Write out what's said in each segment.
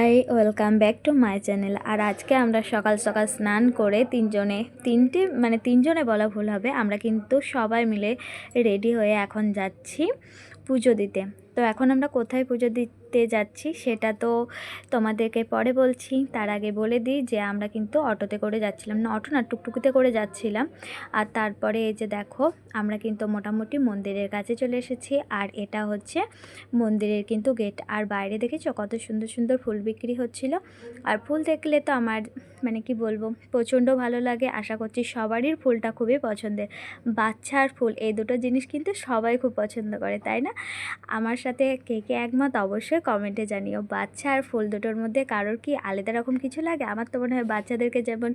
Hi, welcome back to my channel. আর আজকে আমরা সকাল সকাল স্নান করে তিনজনে, তিনটে মানে তিনজনে বলা ভুল হবে, আমরা কিন্তু সবাই মিলে রেডি হয়ে এখন যাচ্ছি পুজো দিতে। তো এখন আমরা কোথায় পুজো দিতে যাচ্ছি সেটা তো তোমাদেরকে পরে বলছি। তার আগে বলে দিই যে আমরা কিন্তু অটোতে করে যাচ্ছিলাম না, অটো না, টুকটুকিতে করে যাচ্ছিলাম। আর তারপরে এই যে দেখো, আমরা কিন্তু মোটামুটি মন্দিরের কাছে চলে এসেছি। আর এটা হচ্ছে মন্দিরের কিন্তু গেট। আর বাইরে দেখেছ কত সুন্দর সুন্দর ফুল বিক্রি হচ্ছিল। আর ফুল দেখলে তো আমার মানে কি বলব, প্রচণ্ড ভালো লাগে। আশা করছি সবারই ফুলটা খুবই পছন্দের। বাচ্চার ফুল, এই দুটো জিনিস কিন্তু সবাই খুব পছন্দ করে, তাই না? আমার কে কে একমত অবশ্যই কমেন্টে জানিও। বাচ্চা আর ফুল দুটোর মধ্যে কারোর কি আলাদা রকম কিছু লাগে? আমার তো মনে হয় বাচ্চাদেরকে যেমন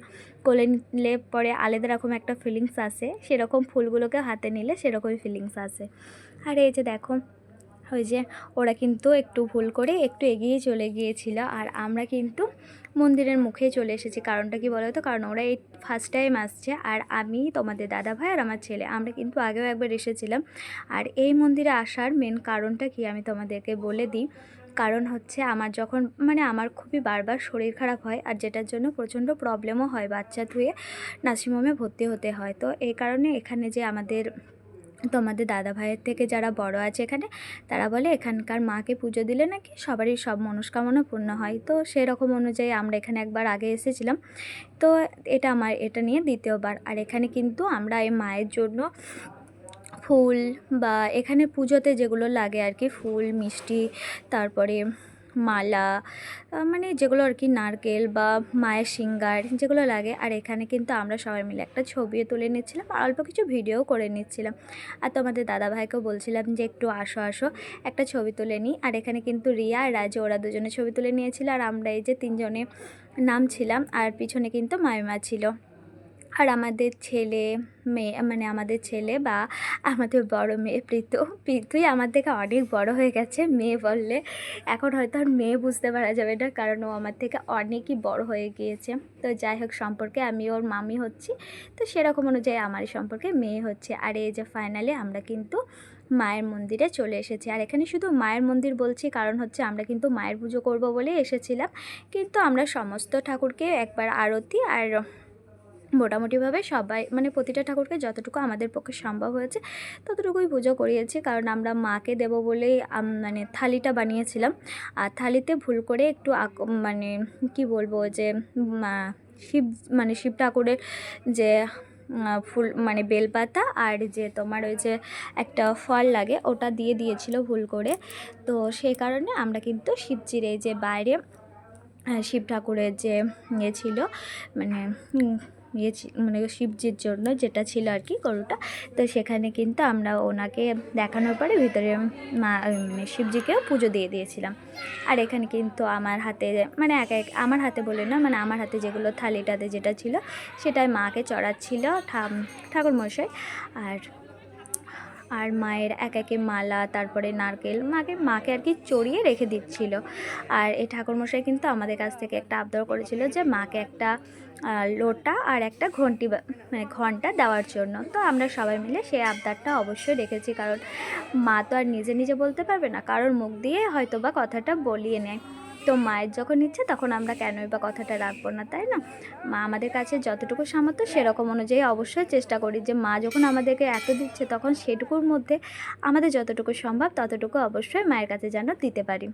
কোলে নিলে পরে আলাদা রকম একটা ফিলিংস আসে, সেরকম ফুলগুলোকে হাতে নিলে সেরকমই ফিলিংস আসে। আর এই যে দেখো ওই যে ওরা কিন্তু একটু ভুল করে একটু এগিয়ে চলে গিয়েছিল। আর আমরা কিন্তু মন্দিরের মুখে চলে এসেছি। কারণটা কি বলো তো কারণ ওরা এই ফার্স্ট টাইম আসছে। আর আমি, তোমাদের দাদা ভাই আর আমার ছেলে, আমরা কিন্তু আগেও একবার এসেছিলাম। আর এই মন্দিরে আসার মেন কারণটা কি আমি তোমাদেরকে বলে দিই? কারণ হচ্ছে আমার যখন মানে আমার খুবই বারবার শরীর খারাপ হয় আর যেটার জন্য প্রচণ্ড প্রবলেমও হয় বাচ্চা ধুয়ে নার্সিংহোমে ভর্তি হতে হয়। তো এই কারণে এখানে যে আমাদের তোমাদের দাদা ভাইয়ের থেকে যারা বড় আছে এখানে, তারা বলে এখানকার মাকে পুজো দিলে নাকি সবারই সব মনস্কামনা পূর্ণ হয়। তো সেরকম অনুযায়ী আমরা এখানে একবার আগে এসেছিলাম। তো এটা আমার, এটা নিয়ে দ্বিতীয়বার। আর এখানে কিন্তু আমরা এই মায়ের জন্য ফুল বা এখানে পুজোতে যেগুলো লাগে আর কি, ফুল, মিষ্টি, তারপরে মালা মানে যেগুলো আর কি নারকেল বা মায়ের সিঙ্গার যেগুলো লাগে। আর এখানে কিন্তু আমরা সবাই মিলে একটা ছবিও তুলে নিচ্ছিলাম আর অল্প কিছু ভিডিও করে নিচ্ছিলাম। আর তো তোমাদের দাদাভাইকেও বলছিলাম যে একটু আসো আসো, একটা ছবি তুলে নিই। আর এখানে কিন্তু রিয়া আর রাজু, ওরা দুজনে ছবি তুলে নিয়েছিল। আর আমরা এই যে তিনজনে নামছিলাম আর পিছনে কিন্তু মামিমা ছিল। আর আমাদের ছেলে মেয়ে মানে আমাদের ছেলে বা আমাদের বড় মেয়ে প্রীতু প্রীতুই আমার থেকে অনেক বড় হয়ে গেছে মেয়ে বললে। এখন হয়তো আর মেয়ে বুঝতে পারা যাবে না কারণ ও আমার থেকে অনেকই বড় হয়ে গিয়েছে। তো যাই হোক, সম্পর্কে আমি ওর মামি হচ্ছি। তো সেরকম অনুযায়ী আমার সম্পর্কে মেয়ে হচ্ছে। আর এই যে ফাইনালি আমরা কিন্তু মায়ের মন্দিরে চলে এসেছি। আর এখানে শুধু মায়ের মন্দির বলছি, কারণ হচ্ছে আমরা কিন্তু মায়ের পুজো করব বলে এসেছিলাম। কিন্তু আমরা সমস্ত ঠাকুরকে একবার আরতি আর মোটামুটিভাবে সবাই মানে প্রতিটা ঠাকুরকে যতটুকু আমাদের পক্ষে সম্ভব হয়েছে, ততটুকুই পুজো করিয়েছি। কারণ আমরা মাকে দেব বলেই মানে থালিটা বানিয়েছিলাম। আর থালিতে ভুল করে একটু মানে কি বলব যে শিব মানে শিব ঠাকুরের যে ফুল মানে বেলপাতা আর যে তোমার ওই যে একটা ফল লাগে, ওটা দিয়ে দিয়েছিল ভুল করে। তো সেই কারণে আমরা কিন্তু শিবজির এই যে বাইরে শিব ঠাকুরের যে ইয়ে ছিল মানে ইয়ে মানে শিবজির জন্য যেটা ছিল আর কি গরুটা। তো সেখানে কিন্তু আমরা ওনাকে দেখানোর পরে ভিতরে মা মানে শিবজিকেও পুজো দিয়ে দিয়েছিলাম। আর এখানে কিন্তু আমার হাতে মানে একা এক, আমার হাতে বলে না মানে আমার হাতে যেগুলো থালিটাতে যেটা ছিল, সেটাই মাকে চড়াচ্ছিল ঠাকুর মশাই আর আর মায়ের এক একে মালা, তারপরে নারকেল, মাকে মাকে আর কি চড়িয়ে রেখে দিচ্ছিল। আর এই ঠাকুরমশাই কিন্তু আমাদের কাছ থেকে একটা আবদার করেছিল যে মাকে একটা লোটা আর একটা ঘন্টি মানে ঘণ্টা দেওয়ার জন্য। তো আমরা সবাই মিলে সেই আবদারটা অবশ্যই রেখেছি, কারণ মা তো আর নিজে নিজে বলতে পারবে না, কারোর মুখ দিয়ে হয়তো বা কথাটা বলিয়ে নেয়। তো মায়ের যখন ইচ্ছে তখন আমরা কেনই বা কথাটা রাখব না, তাই না? মা আমাদের কাছে যতটুকু সামর্থ্য সেরকম অনুযায়ী অবশ্যই চেষ্টা করি যে মা যখন আমাদেরকে এত দিচ্ছে তখন সেটুকুর মধ্যে আমাদের যতটুকু সম্ভব ততটুকু অবশ্যই মায়ের কাছে যেন দিতে পারি।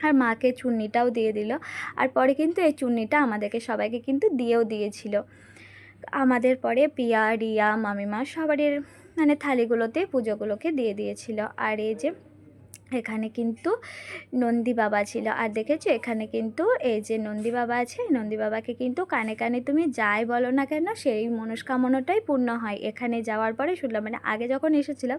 আর মাকে চুন্নিটাও দিয়ে দিল। আর পরে কিন্তু এই চুন্নিটা আমাদেরকে সবাইকে কিন্তু দিয়েও দিয়েছিল। আমাদের পরে পিয়া, রিয়া, মামিমা সবারই মানে থালিগুলোতে পুজোগুলোকে দিয়ে দিয়েছিল। আর এই যে এখানে কিন্তু নন্দী বাবা ছিল। আর দেখেছ? এখানে কিন্তু এই যে নন্দী বাবা আছে, নন্দী বাবাকে কিন্তু কানে কানে তুমি যাই বলো না কেন, সেই মনস্কামনাটাই পূর্ণ হয়। এখানে যাওয়ার পরে শুনলাম মানে আগে যখন এসেছিলাম,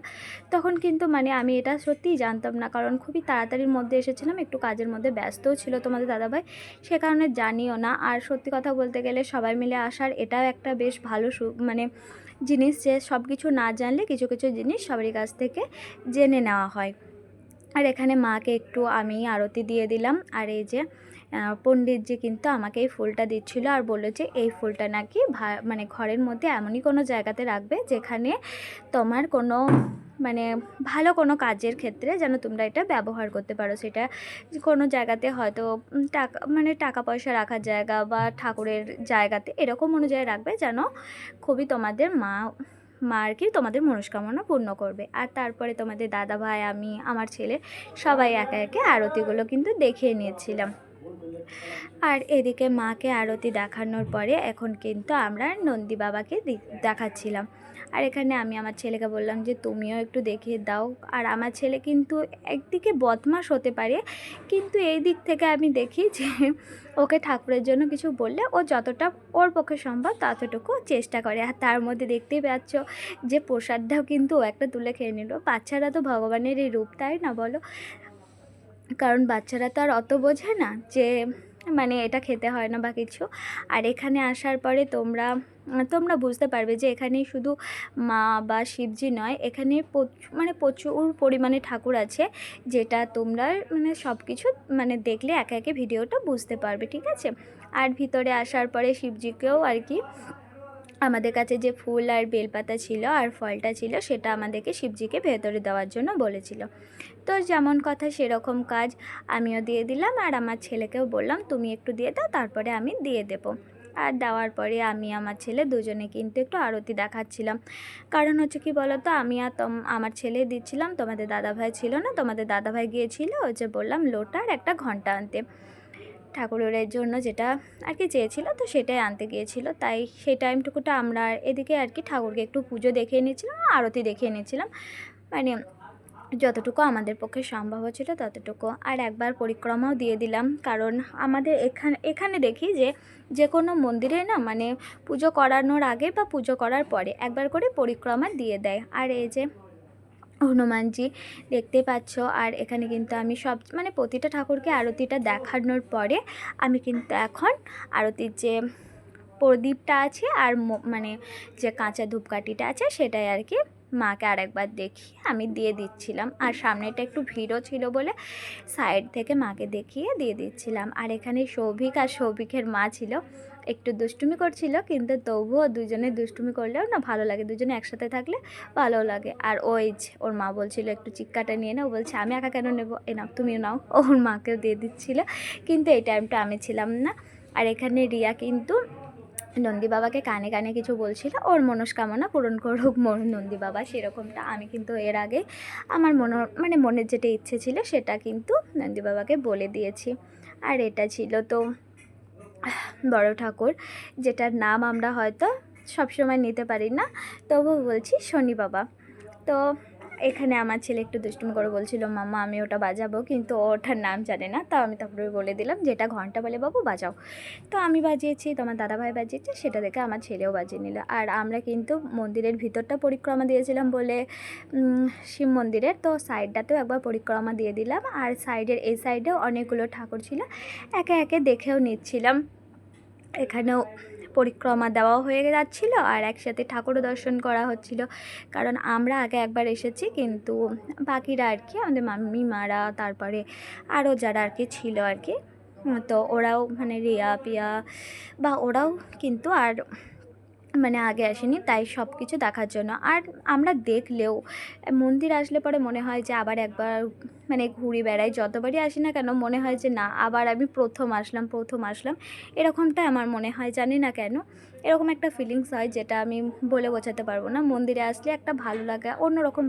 তখন কিন্তু মানে আমি এটা সত্যিই জানতাম না। কারণ খুবই তাড়াতাড়ির মধ্যে এসেছিলাম, একটু কাজের মধ্যে ব্যস্তও ছিল তোমাদের দাদাভাই, সে কারণে জানিও না। আর সত্যি কথা বলতে গেলে সবাই মিলে আসার এটাও একটা বেশ ভালো সু মানে জিনিস যে সব কিছু না জানলে কিছু কিছু জিনিস সবারই কাছ থেকে জেনে নেওয়া হয়। আর এখানে মাকে একটু আমি আরতি দিয়ে দিলাম। আর এই যে পণ্ডিতজি কিন্তু আমাকে এই ফুলটা দিচ্ছিল আর বলল যে, এই ফুলটা নাকি মানে ঘরের মধ্যে এমনই কোনো জায়গাতে রাখবে যেখানে তোমার কোনো মানে ভালো কোনো কাজের ক্ষেত্রে যেন তোমরা এটা ব্যবহার করতে পারো। সেটা কোনো জায়গাতে হয়তো টাকা মানে টাকা পয়সা রাখার জায়গা বা ঠাকুরের জায়গাতে এরকম অনুযায়ী রাখবে যেন খুবই তোমাদের মা মা আর কি তোমাদের মনস্কামনা পূর্ণ করবে। আর তারপরে তোমাদের দাদা ভাই আমি, আমার ছেলে সবাই একে একে আরতিগুলো কিন্তু দেখিয়ে নিয়েছিলাম। আর এদিকে মাকে আরতি দেখানোর পরে এখন কিন্তু আমরা নন্দী বাবাকে দেখাচ্ছিলাম। আর এখানে আমি আমার ছেলেকে বললাম যে, তুমিও একটু দেখিয়ে দাও। আর আমার ছেলে কিন্তু একদিকে বদমাস হতে পারে, কিন্তু এই দিক থেকে আমি দেখি যে, ওকে ঠাকুরের জন্য কিছু বললে ও যতটা ওর পক্ষে সম্ভব ততটুকু চেষ্টা করে। আর তার মধ্যে দেখতেই পাচ্ছ যে, প্রসাদটাও কিন্তু ও একটা তুলে খেয়ে নিল। বাচ্চারা তো ভগবানের এই রূপ, তাই না বলো? কারণ বাচ্চারা তো আর অত বোঝে না যে মানে এটা খেতে হয় না বা কিছু। আর এখানে আসার পরে তোমরা তোমরা বুঝতে পারবে যে এখানে শুধু মা বা শিবজি নয়, এখানে মানে প্রচুর পরিমাণে ঠাকুর আছে, যেটা তোমরা মানে সব কিছু মানে দেখলে একে একে ভিডিওটা বুঝতে পারবে, ঠিক আছে? আর ভিতরে আসার পরে শিবজিকেও আর কি আমাদের কাছে যে ফুল আর বেলপাতা ছিল আর ফলটা ছিল, সেটা আমাদেরকে শিবজিকে ভেতরে দেওয়ার জন্য বলেছিল। তো যেমন কথা সেরকম কাজ আমিও দিয়ে দিলাম আর আমার ছেলেকেও বললাম, তুমি একটু দিয়ে দাও, তারপরে আমি দিয়ে দেবো। আর দেওয়ার পরে আমি আমার ছেলে দুজনে কিন্তু একটু আরতি দেখাচ্ছিলাম। কারণ হচ্ছে কি বলো তো আমি আর আমার ছেলে দিচ্ছিলাম, তোমাদের দাদাভাই ছিল না, তোমাদের দাদাভাই গিয়েছিল যে বললাম, লোটার একটা ঘণ্টা আনতে। ঠাকুরের জন্য যেটা আর কি চেয়েছিল, তো সেটাই আনতে গিয়েছিল। তাই সেই টাইমটুকুটা আমরা এদিকে আর কি ঠাকুরকে একটু পুজো দেখিয়ে নিয়েছিলাম, আরতি দেখিয়ে নিয়েছিলাম। মানে যতটুকু আমাদের পক্ষে সম্ভব হচ্ছিল ততটুকু। আর একবার পরিক্রমাও দিয়ে দিলাম, কারণ আমাদের এখানে এখানে দেখি যে যে কোনো মন্দিরে না মানে পুজো করানোর আগে বা পুজো করার পরে একবার করে পরিক্রমা দিয়ে দেয়। আর এই যে হনুমানজি দেখতে পাচ্ছ। আর এখানে কিন্তু আমি সব মানে প্রতিটা ঠাকুরকে আরতিটা দেখানোর পরে আমি কিন্তু এখন আরতির যে প্রদীপটা আছে আর মানে যে কাঁচা ধূপকাঠিটা আছে সেটাই আর কি মাকে আরেকবার দেখি আমি দিয়ে দিচ্ছিলাম। আর সামনেটা একটু ভিড়ও ছিল বলে সাইড থেকে মাকে দেখিয়ে দিয়ে দিচ্ছিলাম। আর এখানে সৌভিক আর সৌভিকের মা ছিল। একটু দুষ্টুমি করছিল, কিন্তু তবুও দুজনে দুষ্টুমি করলেও না ভালো লাগে। দুজনে একসাথে থাকলে ভালো লাগে। আর ওই ওর মা বলছিল, একটু চিক্কাটা নিয়ে নাও। বলছে, আমি একা কেন নেব? এ নাও, তুমিও নাও। ওর মাকেও দিয়ে দিচ্ছিল। কিন্তু এই টাইমটা আমি ছিলাম না। আর এখানে রিয়া কিন্তু নন্দী বাবাকে কানে কানে কিছু বলছিল, ওর মনস্কামনা পূরণ করুক মোর নন্দী বাবা, সেরকমটা। আমি কিন্তু এর আগে আমার মন মানে মনের যেটা ইচ্ছে ছিল, সেটা কিন্তু নন্দী বাবাকে বলে দিয়েছি। আর এটা ছিল তো বড় ঠাকুর, যেটার নাম আমরা হয়তো সবসময় নিতে পারি না তবু বলছি শনি বাবা। তো এখানে আমার ছেলে একটু দুষ্টুমি করে বলছিল, মাম্মা, আমি ওটা বাজাবো। কিন্তু ওটার নাম জানে না, তাও আমি তারপরে বলে দিলাম, যেটা ঘণ্টা বলে বাবু, বাজাও। তো আমি বাজিয়েছি তোমার দাদাভাই বাজিয়েছে, সেটা দেখে আমার ছেলেও বাজিয়ে নিল। আর আমরা কিন্তু মন্দিরের ভিতরটা পরিক্রমা দিয়েছিলাম বলে শিব মন্দিরের, তো সাইডটাতেও একবার পরিক্রমা দিয়ে দিলাম। আর সাইডের, এই সাইডেও অনেকগুলো ঠাকুর ছিল, একে একে দেখেও নিচ্ছিলাম। এখানেও পরিক্রমা দেওয়াও হয়ে যাচ্ছিল আর একসাথে ঠাকুরও দর্শন করা হচ্ছিল। কারণ আমরা আগে একবার এসেছি, কিন্তু বাকিরা আর কি, আমাদের মাম্মি, মারা, তারপরে আরও যারা আর কি ছিল আর কি তো ওরাও মানে রিয়া, পিয়া, বা ওরাও কিন্তু আর মানে আগে আসেনি, তাই সব কিছু দেখার জন্য। আর আমরা দেখলেও মন্দির আসলে পরে মনে হয় যে আবার একবার মানে ঘুরে বেড়াই, যতবারই আসি না কেন মনে হয় যে, না, আবার আমি প্রথম আসলাম প্রথম আসলাম। এরকমটা আমার মনে হয়, জানি না কেন। এরকম একটা ফিলিংস হয় যেটা আমি বলে বোঝাতে পারব না। মন্দিরে আসলে একটা ভালো লাগা, অন্যরকম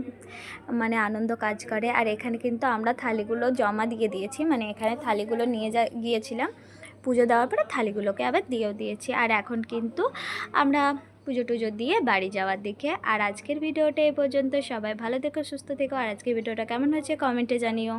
মানে আনন্দ কাজ করে। আর এখানে কিন্তু আমরা থালিগুলো জমা দিয়ে দিয়েছি। মানে এখানে থালিগুলো নিয়ে যা, গিয়েছিলাম। পুজো দেওয়ার পরে থালিগুলোকে আবার দিয়েও দিয়েছি। আর এখন কিন্তু আমরা পুজো টুজো দিয়ে বাড়ি যাওয়ার দিকে। আর আজকের ভিডিওটা এই পর্যন্ত। সবাই ভালো থেকো, সুস্থ থেকো। আর আজকের ভিডিওটা কেমন হয়েছে কমেন্টে জানিও।